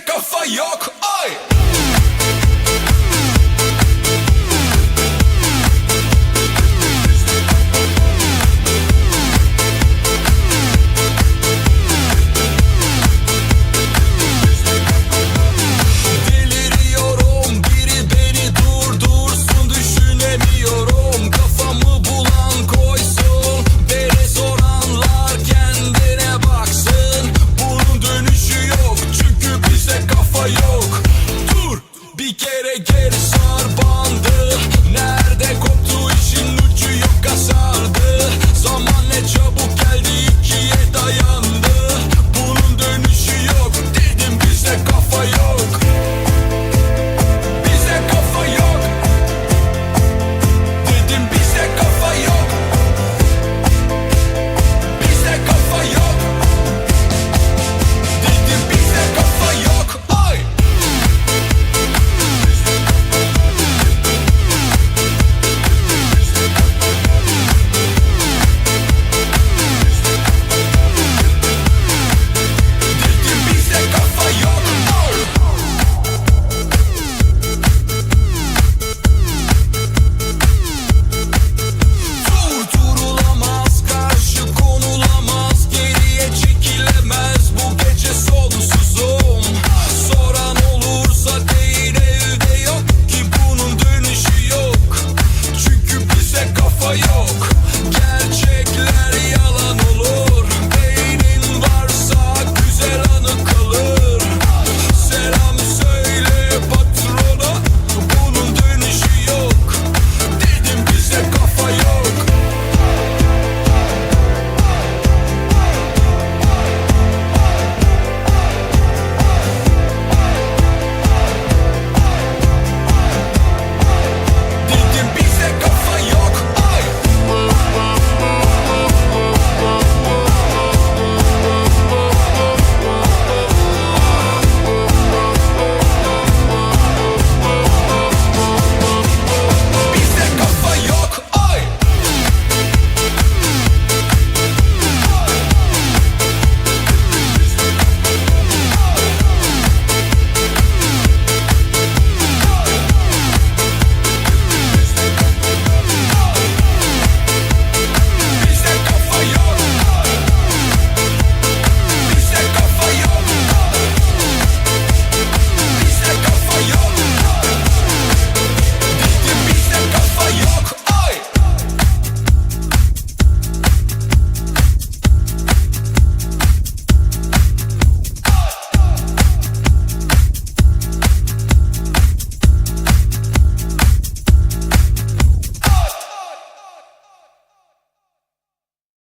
kafa yok ay çünkü bizde kafa yok. Dur bir kere geri sar bandı. Nerede